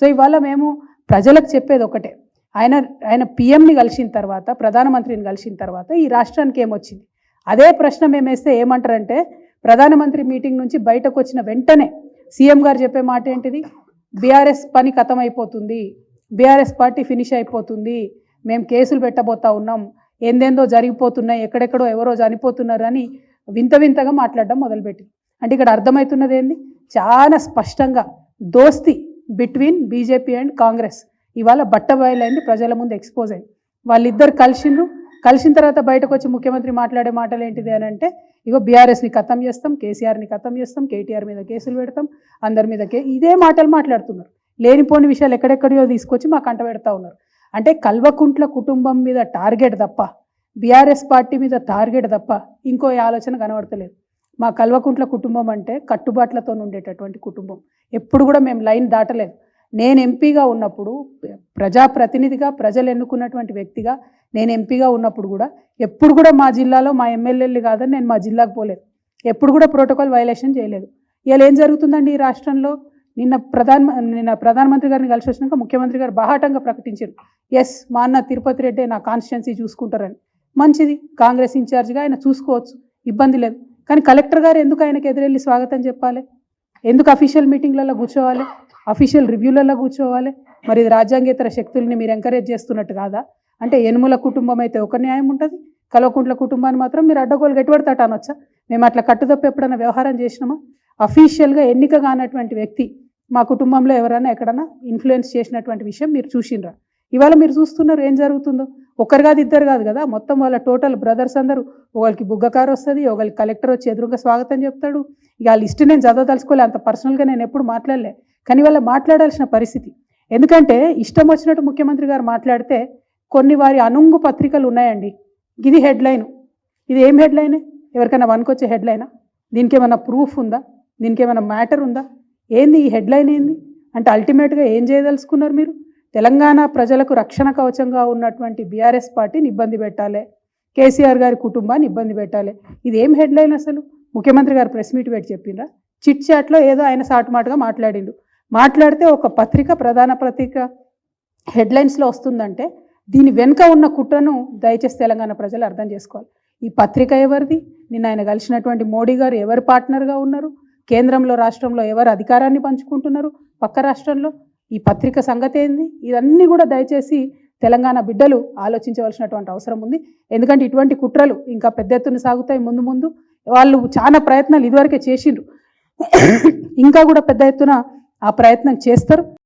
So ఇవాళ మేము ప్రజలకు చెప్పేది ఒకటే. ఆయన ఆయన పిఎంని కలిసిన తర్వాత ప్రధానమంత్రిని కలిసిన తర్వాత ఈ రాష్ట్రానికి ఏమొచ్చింది? అదే ప్రశ్న మేము వేస్తే ఏమంటారంటే ప్రధానమంత్రి మీటింగ్ నుంచి బయటకు వచ్చిన వెంటనే సీఎం గారు చెప్పే మాట ఏంటిది? బీఆర్ఎస్ పని ఖతం అయిపోతుంది బీఆర్ఎస్ పార్టీ ఫినిష్ అయిపోతుంది. మేము కేసులు పెట్టబోతా ఉన్నాం. ఏందేందో జరిగిపోతున్నాయి. ఎక్కడెక్కడో ఎవరో చనిపోతున్నారు అని వింత వింతగా మాట్లాడడం మొదలుపెట్టింది. అంటే ఇక్కడ అర్థమవుతున్నది ఏంది? చాలా స్పష్టంగా దోస్తి బిట్వీన్ బీజేపీ అండ్ కాంగ్రెస్ ఇవాళ బట్ట బయలైంది ప్రజల ముందు ఎక్స్పోజ్ అయింది వాళ్ళిద్దరు కలిసిండ్రు. కలిసిన తర్వాత బయటకు వచ్చి ముఖ్యమంత్రి మాట్లాడే మాటలు ఏంటిది అని అంటే ఇగో బీఆర్ఎస్ని ఖతం చేస్తాం కేసీఆర్ని ఖతం చేస్తాం కేటీఆర్ మీద కేసులు పెడతాం అందరి మీద కే ఇదే మాటలు మాట్లాడుతున్నారు. లేనిపోని విషయాలు ఎక్కడెక్కడియో తీసుకొచ్చి మా కంట పెడతా ఉన్నారు. అంటే కల్వకుంట్ల కుటుంబం మీద టార్గెట్ తప్ప బీఆర్ఎస్ పార్టీ మీద టార్గెట్ తప్ప ఇంకో ఆలోచన కనబడతలేదు. మా కల్వకుంట్ల కుటుంబం అంటే కట్టుబాట్లతో ఉండేటటువంటి కుటుంబం. ఎప్పుడు కూడా మేము లైన్ దాటలేదు. నేను ఎంపీగా ఉన్నప్పుడు ప్రజాప్రతినిధిగా ప్రజలు ఎన్నుకున్నటువంటి వ్యక్తిగా నేను ఎంపీగా ఉన్నప్పుడు కూడా ఎప్పుడు కూడా మా జిల్లాలో మా ఎమ్మెల్యేలు కాదని నేను మా జిల్లాకు పోలేదు. ఎప్పుడు కూడా ప్రోటోకాల్ వైలేషన్ చేయలేదు. ఇవాళ ఏం జరుగుతుందండి ఈ రాష్ట్రంలో? నిన్న ప్రధాన నిన్న ప్రధానమంత్రి గారిని కలిసి వచ్చినాక ముఖ్యమంత్రి గారు బాహాటంగా ప్రకటించారు. ఎస్ మా అన్న తిరుపతి రెడ్డి నా కాన్స్టిట్యున్సీ చూసుకుంటారని. మంచిది. కాంగ్రెస్ ఇన్ఛార్జిగా ఆయన చూసుకోవచ్చు. ఇబ్బంది లేదు. కానీ కలెక్టర్ గారు ఎందుకు ఆయనకు ఎదురెళ్ళి స్వాగతం చెప్పాలి? ఎందుకు అఫీషియల్ మీటింగ్లలో కూర్చోవాలి? అఫీషియల్ రివ్యూలలో కూర్చోవాలి? మరి ఇది రాజ్యాంగేతర శక్తుల్ని మీరు ఎంకరేజ్ చేస్తున్నట్టు కాదా? అంటే ఎనుముల కుటుంబం అయితే ఒక న్యాయం ఉంటుంది కలవకుంట్ల కుటుంబాన్ని మాత్రం మీరు అడ్డగోలు గట్టిపడతాట అనొచ్చా? మేము అట్లా కట్టుదప్ప ఎప్పుడైనా వ్యవహారం చేసినామా? అఫీషియల్గా ఎన్నిక కానటువంటి వ్యక్తి మా కుటుంబంలో ఎవరైనా ఎక్కడైనా ఇన్ఫ్లుయెన్స్ చేసినటువంటి విషయం మీరు చూసినరా? ఇవాళ మీరు చూస్తున్నారు ఏం జరుగుతుందో? ఒక్కరు కాదు ఇద్దరు కాదు కదా? మొత్తం వాళ్ళ టోటల్ బ్రదర్స్ అందరూ. ఒకరికి బుగ్గకారు వస్తుంది ఒకరికి కలెక్టర్ వచ్చి ఎదురుగా స్వాగతం చెప్తాడు. ఇక ఆ లిస్ట్ నేను చదవదలుచుకోలే అంత పర్సనల్గా నేను ఎప్పుడు మాట్లాడలే. కానీ వాళ్ళ మాట్లాడాల్సిన పరిస్థితి. ఎందుకంటే ఇష్టం వచ్చినట్టు ముఖ్యమంత్రి గారు మాట్లాడితే కొన్ని వారి అనుంగు పత్రికలు ఉన్నాయండి. ఇది హెడ్లైన్. ఇది ఏం హెడ్లైన్? ఎవరికైనా వనుకొచ్చే హెడ్లైనా? దీనికి ఏమైనా ప్రూఫ్ ఉందా? దీనికి ఏమైనా మ్యాటర్ ఉందా? ఏంది ఈ హెడ్లైన్ ఏంది? అంటే అల్టిమేట్గా ఏం చేయదలుచుకున్నారు మీరు? తెలంగాణ ప్రజలకు రక్షణ కవచంగా ఉన్నటువంటి బీఆర్ఎస్ పార్టీని ఇబ్బంది పెట్టాలి. కేసీఆర్ గారి కుటుంబాన్ని ఇబ్బంది పెట్టాలి. ఇది ఏం హెడ్లైన్ అసలు? ముఖ్యమంత్రి గారు ప్రెస్ మీట్ పెట్టి చెప్పిండ్రా? చిట్ చాట్లో ఏదో ఆయన సాటుమాటుగా మాట్లాడిండు. మాట్లాడితే ఒక పత్రిక ప్రధాన పత్రిక హెడ్లైన్స్లో వస్తుందంటే దీని వెనుక ఉన్న కుట్రను దయచేసి తెలంగాణ ప్రజలు అర్థం చేసుకోవాలి. ఈ పత్రిక ఎవరిది? నిన్న ఆయన కలిసినటువంటి మోడీ గారు ఎవరు పార్ట్నర్గా ఉన్నారు? కేంద్రంలో రాష్ట్రంలో ఎవరు అధికారాన్ని పంచుకుంటున్నారు? పక్క రాష్ట్రంలో ఈ పత్రిక సంగతి ఏంది ఇవన్నీ కూడా దయచేసి తెలంగాణ బిడ్డలు ఆలోచించవలసినటువంటి అవసరం ఉంది. ఎందుకంటే ఇటువంటి కుట్రలు ఇంకా పెద్ద ఎత్తున సాగుతాయి ముందు ముందు. వాళ్ళు చాలా ప్రయత్నాలు ఇదివరకే చేసిండ్రు. ఇంకా కూడా పెద్ద ఎత్తున ఆ ప్రయత్నం చేస్తారు.